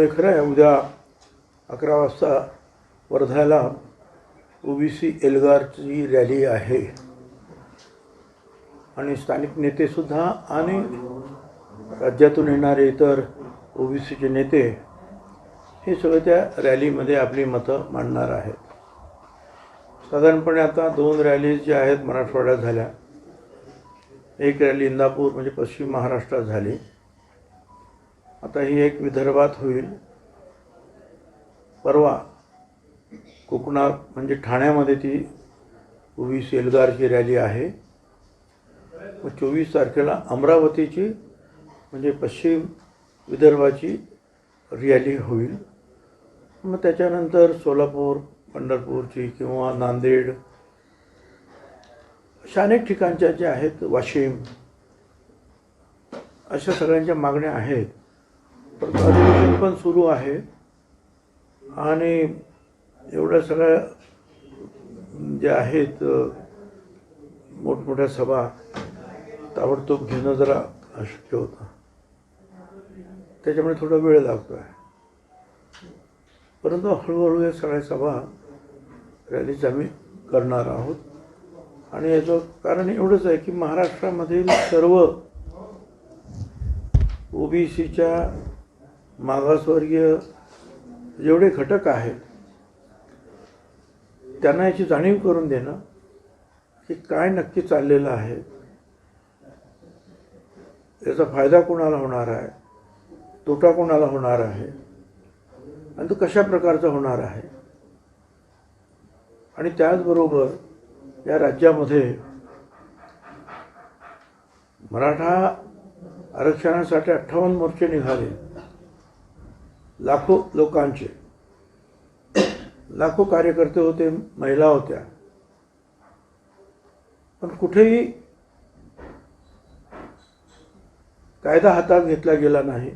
ते खरं आहे उद्या अकरा वाजता वर्ध्याला सी एल्गारची रॅली आहे. आणि स्थानिक नेतेसुद्धा आणि राज्यातून येणारे इतर ओबीसीचे नेते हे सगळे त्या रॅलीमध्ये आपली मतं मांडणार आहेत. साधारणपणे आता दोन रॅलीज ज्या आहेत मराठवाड्यात झाल्या. एक रॅली इंदापूर म्हणजे पश्चिम महाराष्ट्रात झाली. आता ही एक विदर्भात होईल. परवा कोकणात म्हणजे ठाण्यामध्ये ती ओबीसी एल्गारची रॅली आहे. व चोवीस तारखेला अमरावतीची म्हणजे पश्चिम विदर्भाची रॅली होईल. मग त्याच्यानंतर सोलापूर पंढरपूरची किंवा नांदेड अशा अनेक ठिकाणच्या ज्या आहेत वाशिम अशा सगळ्यांच्या मागण्या आहेत. अधिवेशन पण सुरू आहे. आणि एवढ्या सगळ्या ज्या आहेत मोठमोठ्या सभा ताबडतोब घेणं जरा अशक्य होतं. त्याच्यामुळे थोडा वेळ लागतो आहे परंतु हळूहळू या सगळ्या सभा रॅलीच आम्ही करणार आहोत. आणि याचं कारण एवढंच आहे की महाराष्ट्रामधील सर्व ओबीसीच्या मागासवर्गीय जेवढे घटक आहेत त्यांना याची जाणीव करून देणं की काय नक्की चाललेलं आहे याचा फायदा कोणाला होणार आहे तोटा कोणाला होणार आहे आणि तो कशा प्रकारचा होणार आहे? आणि त्याचबरोबर या राज्यामध्ये मराठा आरक्षणासाठी अठ्ठावन्न मोर्चे निघाले. लाखो लोकांचे. लाखो कार्यकर्ते होते महिला होत्या. पण कुठेही कायदा हातात घेतला गेला नाही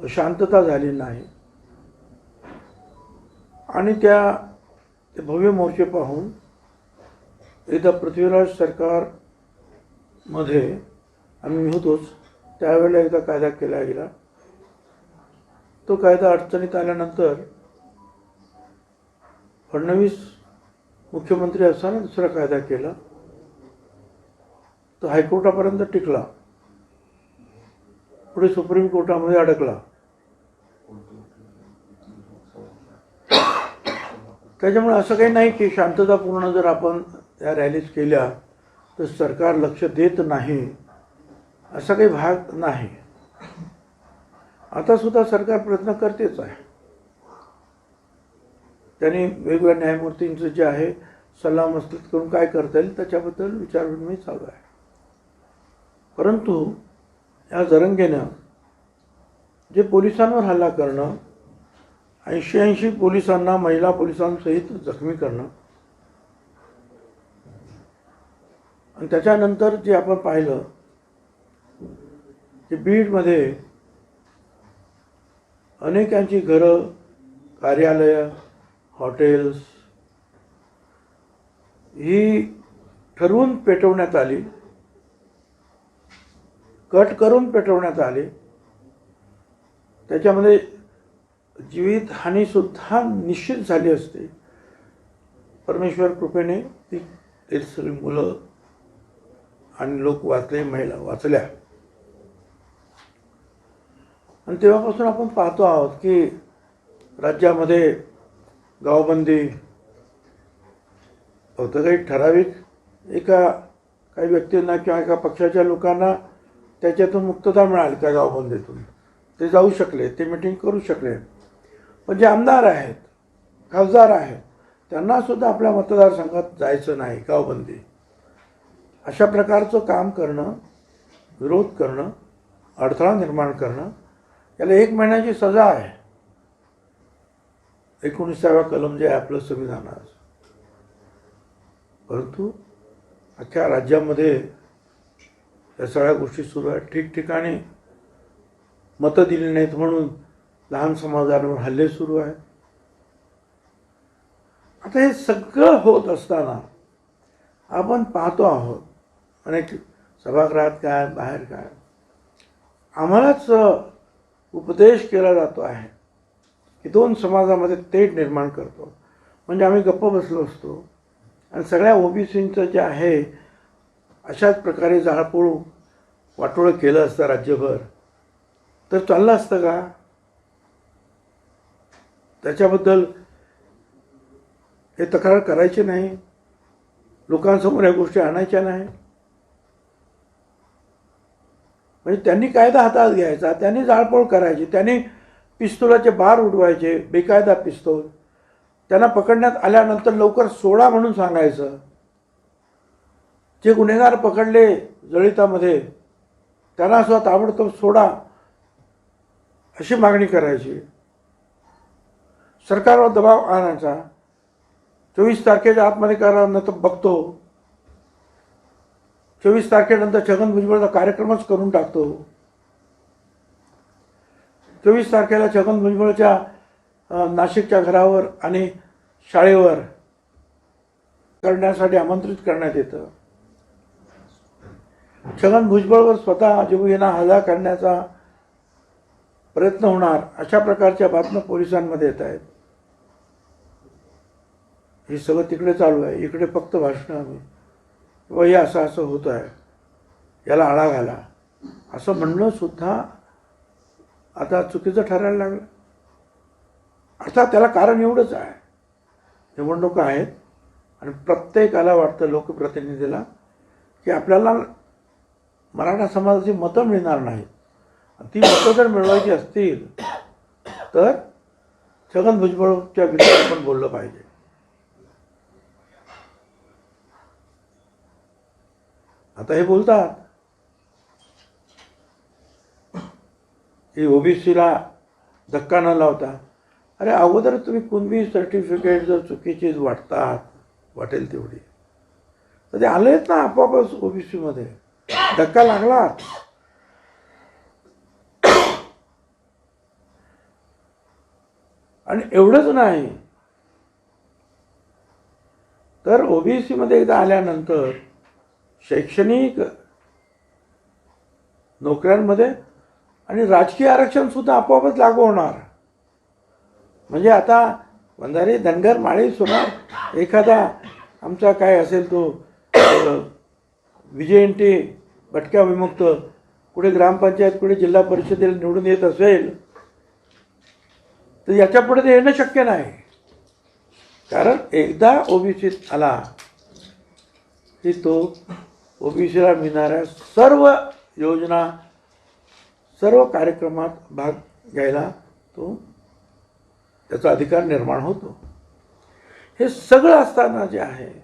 शांतता झाली नाही. आणि त्या ते भव्य मोर्चे पाहून एकदा पृथ्वीराज सरकारमध्ये आम्ही होतोच त्यावेळेला एकदा कायदा केला गेला. तो कायदा अडचणीत आल्यानंतर फडणवीस मुख्यमंत्री असताना दुसरा कायदा केला. तो हायकोर्टापर्यंत टिकला. पुढे सुप्रीम कोर्टामध्ये अडकला. त्याच्यामुळे असं काही नाही की शांततापूर्ण जर आपण त्या रॅलीज केल्या तर सरकार लक्ष देत नाही असा काही भाग नाही. आता सुद्धा सरकार प्रयत्न करतेच आहे. त्यांनी वेगवेगळ्या न्यायमूर्तींचं जे आहे सल्लामसलत करून काय करता येईल त्याच्याबद्दल विचारविनिमय चालू आहे. परंतु या जरंगेनं जे पोलिसांवर हल्ला करणं ऐंशी ऐंशी पोलिसांना महिला पोलिसांसहित जखमी करणं आणि त्याच्यानंतर जे आपण पाहिलं की बीडमध्ये अनेकांची घरं कार्यालयं हॉटेल्स ही ठरवून पेटवण्यात आली. कट करून पेटवण्यात आली. त्याच्यामध्ये जीवितहानीसुद्धा निश्चित झाली असते. परमेश्वर कृपेने ती तेच सगळी मुलं आणि लोक वाचले महिला वाचल्या. आणि तेव्हापासून आपण पाहतो आहोत की राज्यामध्ये गावबंदी होतं. काही ठराविक एका काही व्यक्तींना किंवा एका पक्षाच्या लोकांना त्याच्यातून मुक्तता मिळाली त्या गावबंदीतून. ते जाऊ शकले ते मिटिंग करू शकले. पण जे आमदार आहेत खासदार आहेत त्यांनासुद्धा आपल्या मतदारसंघात जायचं नाही गावबंदी. अशा प्रकारचं काम करणं विरोध करणं अडथळा निर्माण करणं याला एक महिन्याची सजा आहे. एकोणीसाव्या कलम जे आहे आपलं संविधानाचं परंतु अख्ख्या राज्यामध्ये या सगळ्या गोष्टी सुरू आहेत. ठिकठिकाणी मतं दिली नाहीत म्हणून लहान समाजांवर हल्ले सुरू आहेत. आता हे सगळं होत असताना आपण पाहतो आहोत अनेक सभागृहात काय बाहेर काय. आम्हालाच उपदेश केला जातो आहे. की दोन समाजामध्ये तेढ निर्माण करतो. म्हणजे आम्ही गप्प बसलो असतो. आणि सगळ्या ओबीसींचं जे आहे अशाच प्रकारे जाळपोळ वाटोळं केलं असतं राज्यभर. तर चाललं असतं का? त्याच्याबद्दल हे तक्रार करायची नाही. लोकांसमोर या गोष्टी आणायच्या नाही. म्हणजे त्यांनी कायदा हातात घ्यायचा त्यांनी जाळपोळ करायची त्यांनी पिस्तुलाचे बार उडवायचे बेकायदा पिस्तूल. त्यांना पकडण्यात आल्यानंतर लवकर सोडा म्हणून सांगायचं. जे गुन्हेगार पकडले जळितामध्ये त्यांना सुद्धा ताबडतोब सोडा अशी मागणी करायची. सरकारवर दबाव आणायचा. चोवीस तारखेच्या आतमध्ये करा न तर बघतो. चोवीस तारखेनंतर छगन भुजबळचा कार्यक्रमच करून टाकतो. चोवीस तारखेला छगन भुजबळच्या नाशिकच्या घरावर आणि शाळेवर करण्यासाठी आमंत्रित करण्यात येतं. छगन भुजबळवर स्वतः जीवघेणा हल्ला करण्याचा प्रयत्न होणार अशा प्रकारच्या बातम्या पोलिसांमध्ये येत आहेत. हे सगळं तिकडे चालू आहे. इकडे फक्त भाषणं आम्ही. व हे असं असं होत आहे याला आळा घाला. असं म्हणणं सुद्धा आता चुकीचं ठरायला लागलं. अर्थात त्याला कारण एवढंच आहे. निवडणुका आहेत. आणि प्रत्येकाला वाटतं लोकप्रतिनिधीला की आपल्याला मराठा समाजाची मतं मिळणार नाहीत. ती मतं जर मिळवायची असतील तर छगन भुजबळच्या विषयी आपण बोललं पाहिजे. आता हे बोलतात. हे ओबीसीला धक्का न लावता अरे अगोदर तुम्ही कुणबी सर्टिफिकेट जर चुकीची वाटतात वाटेल तेवढी. तर ते आलेच ना आपोआपच ओबीसीमध्ये. धक्का लागला आणि एवढंच नाही. तर ओबीसीमध्ये एकदा आल्यानंतर शैक्षणिक नोकऱ्यांमध्ये आणि राजकीय आरक्षण सुद्धा आपोआपच लागू होणार. म्हणजे आता वंधारे धनगर माळी सोनार एखादा आमचा काय असेल तो विजयंटी भटक्या विमुक्त कुठे ग्रामपंचायत कुठे जिल्हा परिषदेला निवडून येत असेल तर याच्यापुढे ते येणं शक्य नाही. कारण एकदा ओबीसीत आला की तो ओबीसीला मिळणाऱ्या सर्व योजना सर्व कार्यक्रमात भाग घ्यायला तो त्याचा अधिकार निर्माण होतो. हे सगळं असताना जे आहे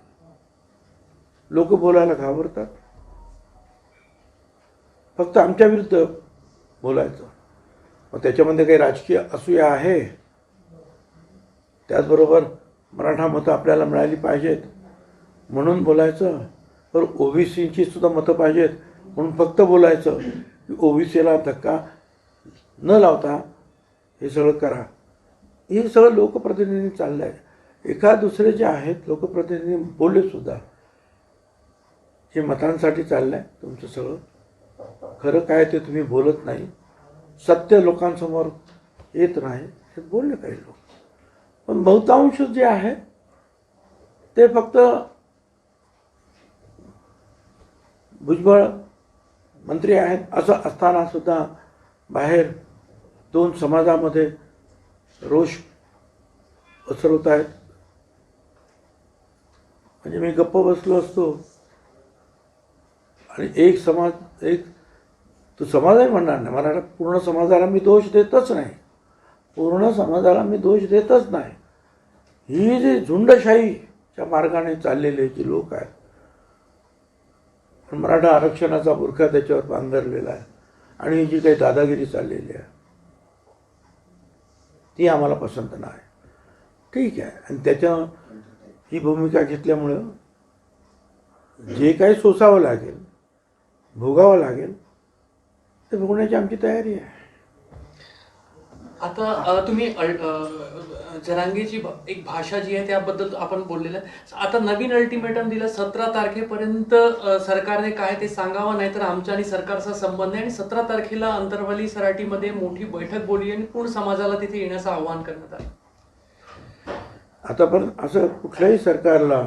लोक बोलायला घाबरतात. फक्त आमच्या विरुद्ध बोलायचं. मग त्याच्यामध्ये काही राजकीय असूया आहे. त्याचबरोबर मराठा मतं आपल्याला मिळाली पाहिजेत. म्हणून बोलायचं. तर ओबीसीची सुद्धा मतं पाहिजेत. म्हणून फक्त बोलायचं की ओबीसीला धक्का न लावता हे सगळं करा. हे सगळं लोकप्रतिनिधी चाललं आहे एका दुसरे जे आहेत लोकप्रतिनिधी बोलले सुद्धा. हे मतांसाठी चाललं आहे तुमचं सगळं. खरं काय ते तुम्ही बोलत नाही. सत्य लोकांसमोर येत नाही. हे बोलले काही लोक. पण बहुतांश जे आहे ते फक्त भुजबळ मंत्री आहेत असं असताना सुद्धा बाहेर दोन समाजामध्ये रोष पसरवत आहेत. म्हणजे मी गप्प बसलो असतो. आणि एक समाज एक तो समाजही म्हणणार नाही. मला पूर्ण समाजाला मी दोष देतच नाही. पूर्ण समाजाला मी दोष देतच नाही. ही जी झुंडशाहीच्या मार्गाने चाललेले जे लोक आहेत पण मराठा आरक्षणाचा बुरखा त्याच्यावर पांघरलेला आहे. आणि ही जी काही दादागिरी चाललेली आहे ती आम्हाला पसंत नाही. ठीक आहे. आणि त्याच्या ही भूमिका घेतल्यामुळं जे काही सोसावं लागेल भोगावं लागेल ते भोगण्याची आमची तयारी आहे. आता तुम्ही अल- एक भाषा जी आहे त्याबद्दल आपण बोललेलं आहे. आता नवीन अल्टिमेटम दिलं सतरा तारखेपर्यंत सरकारने काय ते सांगावं नाही तर आमच्या आणि सरकारचा संबंध आहे आणि सतरा तारखेला अंतरवली सराटीमध्ये मोठी बैठक बोलली आणि पूर्ण समाजाला तिथे येण्याचं आवाहन करण्यात आलं. आता पण असं कुठल्याही सरकारला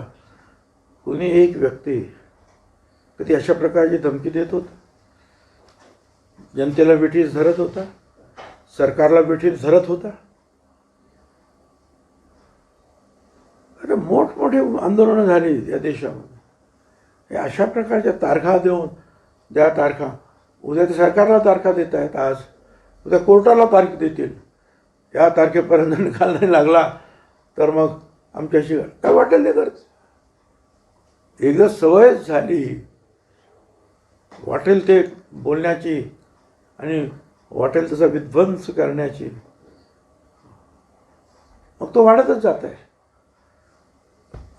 कुणी एक व्यक्ती कधी अशा प्रकारची धमकी देत होता? जनतेला ब्रिटिश धरत होता? सरकारला बेठीस धरत होता. अरे मोठमोठे आंदोलनं झाली या देशामध्ये. हे अशा प्रकारच्या तारखा देऊन द्या तारखा उद्या ते सरकारला तारखा देत आहेत आज उद्या कोर्टाला तारीख देतील. या तारखेपर्यंत निकाल नाही लागला तर मग आमच्याशी काय वाटेल ते करत. एकदा सवय झाली. वाटेल ते बोलण्याची आणि वाटेल तसा विध्वंस करण्याची. मग तो वाढतच जात आहे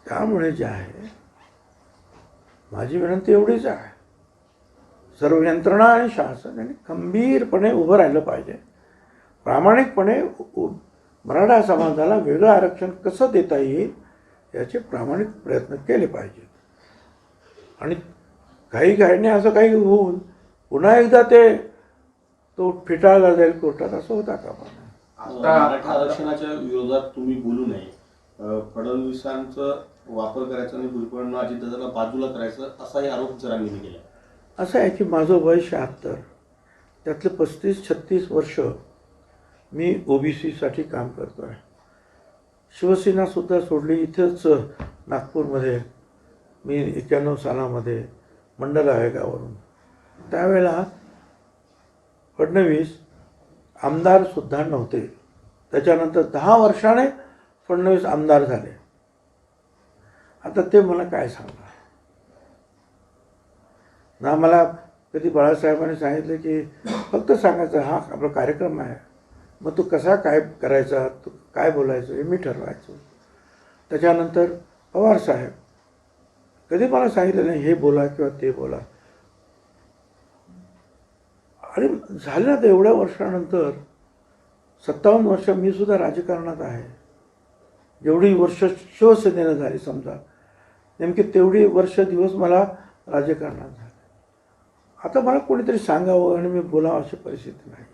त्यामुळे जे आहे माझी विनंती एवढीच आहे. सर्व यंत्रणा आणि शासन यांनी खंबीरपणे उभं राहिलं पाहिजे. प्रामाणिकपणे मराठा समाजाला वेगळं आरक्षण कसं देता येईल याचे प्रामाणिक प्रयत्न केले पाहिजेत. आणि काही घाईने असं काही होऊन पुन्हा एकदा ते तो फिटाळला जाईल कोर्टात असं होता का आरक्षणाच्या विरोधात तुम्ही बोलू नये. फडणवीसांचं वापर करायचा आणि भुजबळांना अजितदादाला बाजूला करायचं असाही आरोप जरांगीने केला. असं आहे की माझं वय शहात्तर. त्यातले पस्तीस छत्तीस वर्ष मी ओबीसीसाठी काम करतो आहे शिवसेनासुद्धा सोडली. इथंच नागपूरमध्ये मी एक्क्याण्णव सालामध्ये मंडल आयोगावरून. त्यावेळेला फडणवीस आमदारसुद्धा नव्हते. त्याच्यानंतर दहा वर्षाने फडणवीस आमदार झाले. आता ते मला काय सांगणार? ना मला कधी बाळासाहेबांनी सांगितलं की फक्त सांगायचं हा आपला कार्यक्रम आहे. मग तू कसा काय करायचा तू काय बोलायचं हे मी ठरवायचो. त्याच्यानंतर पवार साहेब कधी मला सांगितलं नाही हे बोला किंवा ते बोला. आणि झालं आता एवढ्या वर्षानंतर सत्तावन्न वर्ष मी सुद्धा राजकारणात आहे. जेवढी वर्ष शिवसेनेनं झाली समजा नेमकी तेवढी वर्ष दिवस मला राजकारणात झाले. आता मला कोणीतरी सांगावं आणि मी बोलावं अशी परिस्थिती नाही.